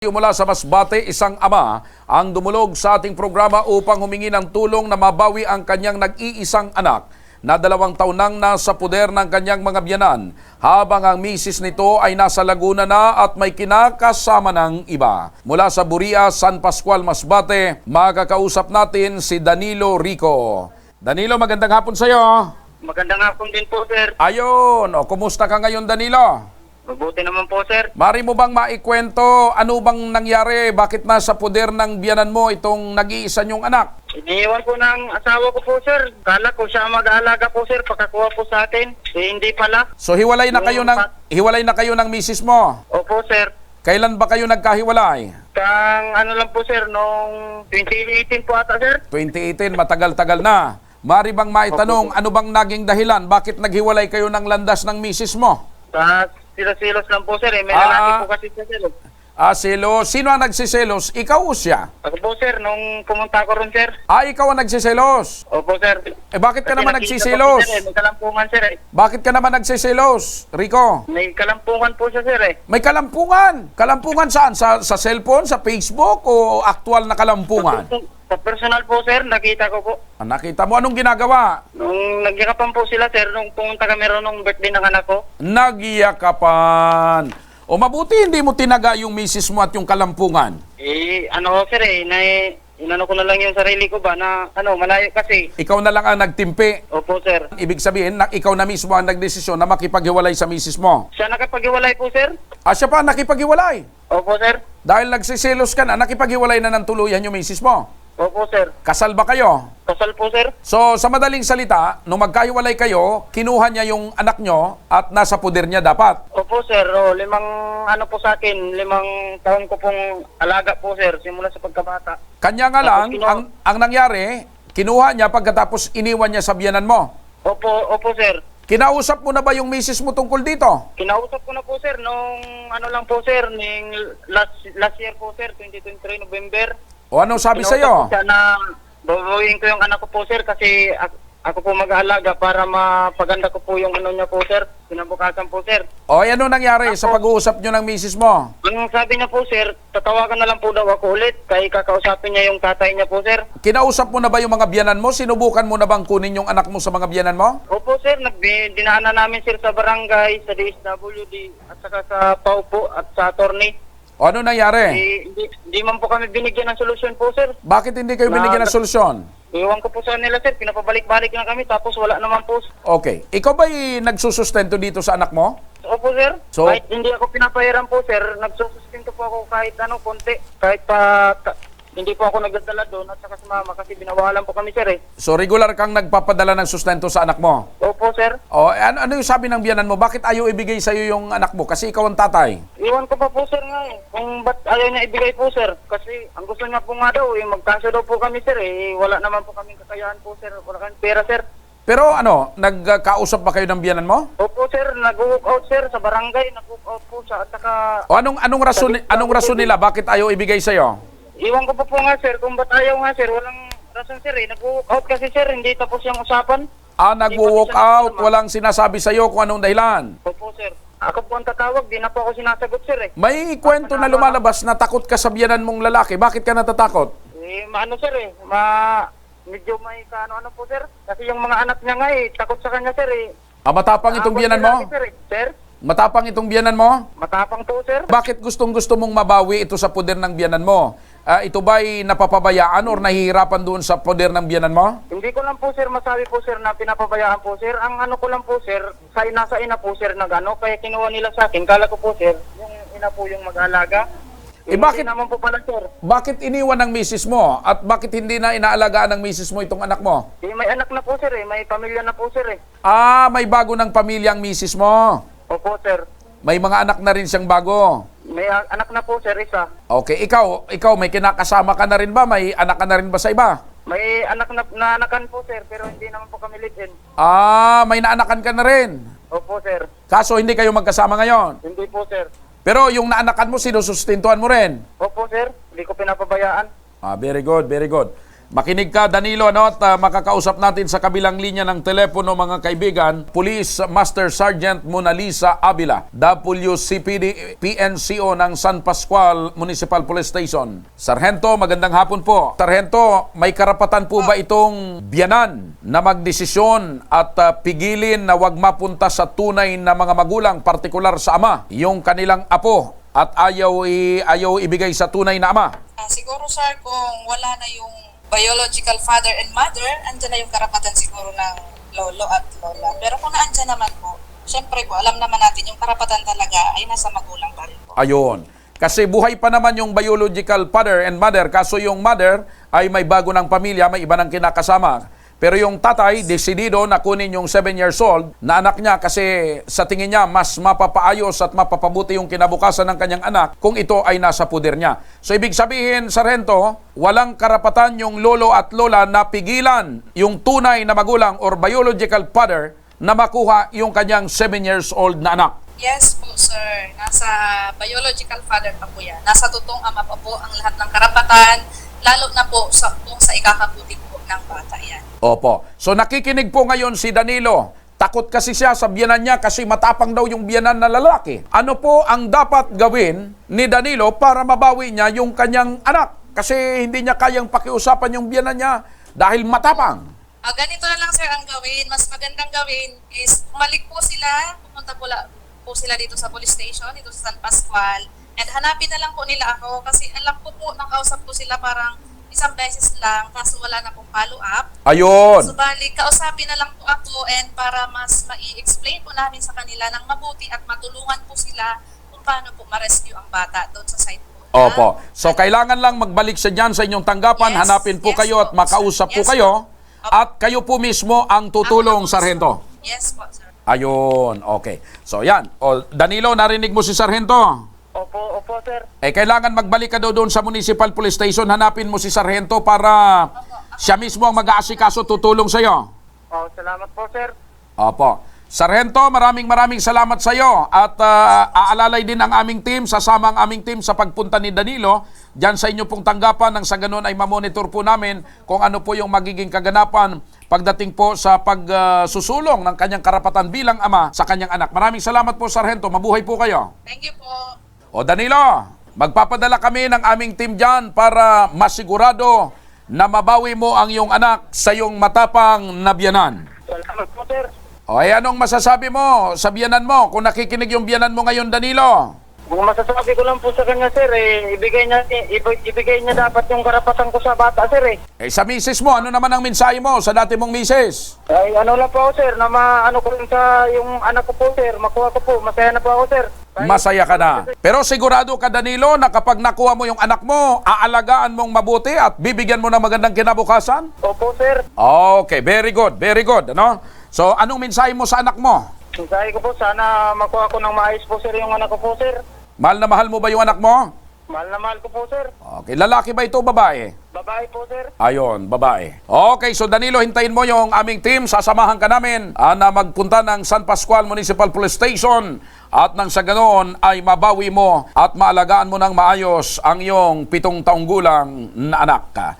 Mula sa Masbate, isang ama ang dumulog sa ating programa upang humingi ng tulong na mabawi ang kanyang nag-iisang anak na dalawang taon nang nasa puder ng kanyang mga biyanan habang ang misis nito ay nasa Laguna na at may kinakasama ng iba. Mula sa Buria, San Pascual, Masbate, makakausap natin si Danilo Rico. Danilo, magandang hapon sa iyo. Magandang hapon din po, sir. Ayon, o kumusta ka ngayon Danilo? Mabuti naman po, sir. Mari mo bang maikwento ano bang nangyari? Bakit nasa poder ng biyanan mo itong nag-iisa niyong anak? Iniiwan po ng asawa ko po, sir. Kala ko siya mag-aalaga po, sir. Pagkakuha po sa atin. Eh, hindi pala. So hiwalay na kayo ng hiwalay na kayo ng misis mo. Opo, sir. Kailan ba kayo nagkahiwalay? Kang ano lang po, sir, nung 2018 po ata, sir. 2018, matagal-tagal na. Mari bang maitanong ano bang naging dahilan? Bakit naghiwalay kayo ng landas ng misis mo? Sa silos-silos lang po, sir. Eh. May Ah. lalaki po kasi siya, sir. Ah, selos. Sino ang nagsiselos? Ikaw o siya? Ako po, sir, nung pumunta ko ron, sir. Ah, ikaw ang nagsiselos. Opo, sir. Eh bakit ka Kasi naman nakita ko po, nagsiselos? sir, eh. May kalampungan, sir, eh. Bakit ka naman nagsiselos, Rico? May kalampungan po siya, sir, eh. May kalampungan. Kalampungan saan? Sa, sa cellphone, sa Facebook o aktual na kalampungan? Sa personal po, sir, nakita ko po. Ah, nakita mo anong ginagawa? Nung nagyakapan po sila, sir, nung pumunta kami ron nung birthday ng anak ko. Nagyakapan. O mabuti hindi mo tinaga yung misis mo at yung kalampungan. Eh, ano ko, sir, eh, na, inano ko na lang yung sarili ko ba na, ano, malayo kasi. Ikaw na lang ang nagtimpi. Opo, sir. Ibig sabihin na ikaw na mismo ang nagdesisyon na makipaghiwalay sa misis mo. Siya nakapag-iwalay po, sir? Ah, siya pa nakipaghiwalay. Opo, sir. Dahil nagsiselos ka na, nakipaghiwalay na ng tuluyan yung misis mo. Opo, sir. Kasal ba kayo? Kasal po, sir? So, sa madaling salita, nung magkahiwalay kayo, kinuha niya yung anak nyo at nasa puder niya dapat. Opo, sir. O, limang, ano po sa akin, limang taon ko pong alaga po, sir, simula sa pagkabata. Kanya nga Tapos lang, kinuha- ang, ang nangyari, kinuha niya pagkatapos iniwan niya sa biyanan mo. Opo, opo, sir. Kinausap mo na ba yung misis mo tungkol dito? Kinausap ko na po, sir, nung, ano lang po, sir, ning last, last year po, sir, 2023, November. O anong sabi sa'yo? ko siya na babawiin ko yung anak ko po, sir, kasi ako, ako po mag-aalaga para mapaganda ko po yung ano niya po, sir. Kinabukasan po, sir. O ano nangyari sa pag-uusap nyo ng misis mo? Ang sabi niya po, sir, tatawagan na lang po daw ako ulit kay kakausapin niya yung tatay niya po, sir. Kinausap mo na ba yung mga biyanan mo? Sinubukan mo na bang kunin yung anak mo sa mga biyanan mo? Opo, sir, nagbi- dinaanan namin, sir, sa barangay, sa DSWD, at saka sa PAW po, at sa attorney. O ano nangyari? Eh, hindi, hindi man po kami binigyan ng solusyon po, sir. Bakit hindi kayo binigyan ng solusyon? Iwan ko po sa nila, sir. Pinapabalik-balik lang kami, tapos wala naman po. Okay. Ikaw ba'y nagsusustento dito sa anak mo? Opo, sir. So- kahit hindi ako pinapahiram po, sir, nagsusustento po ako kahit ano, konti. Kahit pa, ta- hindi po ako nagdadala doon at saka sa mama kasi binawalan po kami, sir, eh. So regular kang nagpapadala ng sustento sa anak mo? Opo, sir. O ano, ano yung sabi ng biyanan mo? Bakit ayaw ibigay sa'yo yung anak mo? Kasi ikaw ang tatay. Iwan ko pa po, sir, nga eh. Kung ba't ayaw niya ibigay po, sir. Kasi ang gusto niya po nga daw, eh, magkaso daw po kami, sir, eh. Wala naman po kaming kakayahan po, sir. Wala kami pera, sir. Pero ano, nagkausap ba kayo ng biyanan mo? Opo, sir. Nag-walk out, sir, sa barangay. Nag-walk out po siya. At saka, O anong anong rason anong rason nila bakit ayaw ibigay sa iyo? Iwan ko pa po nga, sir. Kung ba't ayaw nga, sir. Walang rason, sir, eh. Nag-walk out kasi, sir. Hindi tapos yung usapan. Ah, nagwo-walk out, walang sinasabi sa iyo kung anong dahilan. Opo, sir. Ako po ang tatawag. Di na po ako sinasagot, sir, eh. May kwento na lumalabas na takot ka sa biyanan mong lalaki. Bakit ka natatakot? Eh, maano, sir, eh. Ma... Medyo may kaano-ano po, sir. Kasi yung mga anak niya nga, eh. Takot sa kanya, sir, eh. Ah, matapang itong Ako, biyanan mo? Sir, eh. sir, Matapang itong biyanan mo? matapang po, sir. Bakit gustong gusto mong mabawi ito sa poder ng biyanan mo? Ah, ito ba'y napapabayaan or nahihirapan doon sa poder ng biyanan mo? Hindi ko lang po, sir, masabi po, sir, na pinapabayaan po, sir. Ang ano ko lang po, sir, sa ina sa ina po, sir, nag-ano, kaya kinuha nila sa akin. Kala ko po, sir, yung ina po yung mag-alaga. Eh, bakit- naman po pala, sir. Bakit iniwan ng misis mo? At bakit hindi na inaalagaan ng misis mo itong anak mo? Eh, may anak na po, sir, eh. May pamilya na po, sir, eh. Ah, may bago ng pamilya ang misis mo. Opo, sir. May mga anak na rin siyang bago. May anak na po, sir, isa. Okay, ikaw, ikaw may kinakasama ka na rin ba? May anak ka na rin ba sa iba? May anak na, na anakan po, sir, pero hindi naman po kami live-in. Ah, may naanakan ka na rin. Opo, sir. Kaso hindi kayo magkasama ngayon. Hindi po, sir. Pero yung naanakan mo, sinusustintuhan mo rin. Opo, sir. Hindi ko pinapabayaan. Ah, very good, very good. Makinig ka Danilo ano, at ah, makakausap natin sa kabilang linya ng telepono mga kaibigan, Police Master Sergeant Mona Lisa Avila, WCPD PNCO ng San Pascual Municipal Police Station. Sargento, magandang hapon po. Sargento, may karapatan po ba itong biyanan na magdesisyon at ah, pigilin na wag mapunta sa tunay na mga magulang, partikular sa ama, yung kanilang apo at ayaw, i- ayaw ibigay sa tunay na ama? Ah, siguro sir, kung wala na yung biological father and mother, andyan na yung karapatan siguro ng lolo at lola. Pero kung naandyan naman po, syempre po, alam naman natin yung karapatan talaga ay nasa magulang pa rin po. Ayon. Kasi buhay pa naman yung biological father and mother, kaso yung mother ay may bago ng pamilya, may iba ng kinakasama. Pero yung tatay, desidido na kunin yung 7 years old na anak niya kasi sa tingin niya mas mapapaayos at mapapabuti yung kinabukasan ng kanyang anak kung ito ay nasa puder niya. So ibig sabihin, Sargento, walang karapatan yung lolo at lola na pigilan yung tunay na magulang or biological father na makuha yung kanyang 7 years old na anak. Yes po sir, nasa biological father pa po yan. Nasa totoong ama pa po ang lahat ng karapatan, lalo na po sa, kung sa ikakabuti po ng bata yan. Opo. So nakikinig po ngayon si Danilo. Takot kasi siya sa biyanan niya kasi matapang daw yung biyanan na lalaki. Ano po ang dapat gawin ni Danilo para mabawi niya yung kanyang anak? Kasi hindi niya kayang pakiusapan yung biyanan niya dahil matapang. Ah, ganito na lang sir ang gawin. Mas magandang gawin is umalik po sila, pupunta po, la, po sila dito sa police station, dito sa San Pascual. And hanapin na lang po nila ako kasi alam ko po, nakausap ko sila parang isang beses lang kaso wala na pong follow up. Ayun. So bali, kausapin na lang po ako and para mas mai-explain po namin sa kanila ng mabuti at matulungan po sila kung paano po ma-rescue ang bata doon sa site po. na- Opo. So kailangan lang magbalik siya dyan sa inyong tanggapan, Yes, hanapin po yes kayo po, at makausap po. Yes kayo. po. At kayo po mismo ang tutulong, Ako po, Sargento. Yes po, sir. Ayun. Okay. So yan. O, Danilo, narinig mo si Sargento? Opo sir. Eh, kailangan magbalik ka daw doon sa Municipal Police Station. Hanapin mo si Sargento para siya mismo ang mag-aasikaso tutulong sa iyo. Oh, salamat po sir. Opo. Sargento, maraming maraming salamat sa iyo at ah, aalalay din ang aming team, sasama ang aming team sa pagpunta ni Danilo diyan sa inyo pong tanggapan nang sa ganun ay mamonitor po namin kung ano po yung magiging kaganapan pagdating po sa pagsusulong ng kanyang karapatan bilang ama sa kanyang anak. Maraming salamat po Sargento, mabuhay po kayo. Thank you po. O Danilo, magpapadala kami ng aming team dyan para masigurado na mabawi mo ang iyong anak sa iyong matapang na biyanan. Salamat po sir. O ay anong masasabi mo sa biyanan mo kung nakikinig yung biyanan mo ngayon Danilo? Kung masasabi ko lang po sa kanya sir, eh, ibigay niya, ibig- ibigay niya dapat yung karapatan ko sa bata sir eh. Eh sa misis mo, ano naman ang mensahe mo sa dati mong misis? Ay, ano lang po sir, na maano ko rin sa yung anak ko po, sir. Makuha ko po. Masaya na po ako, sir. Kahit- Masaya ka na. Pero sigurado ka Danilo na kapag nakuha mo yung anak mo, aalagaan mong mabuti at bibigyan mo ng magandang kinabukasan? Opo, sir. Okay, very good, very good. Ano? So anong mensahe mo sa anak mo? Sabi ko po, sana makuha ko ng maayos po, sir, yung anak ko po, sir. Mahal na mahal mo ba yung anak mo? Mahal na mahal ko po, sir. Okay, lalaki ba ito o babae? Babae po, sir. Ayon, babae. Okay, so Danilo, hintayin mo yung aming team. Sasamahan ka namin ah, na magpunta ng San Pascual Municipal Police Station at nang sa ganoon ay mabawi mo at maalagaan mo ng maayos ang iyong pitong taong gulang na anak.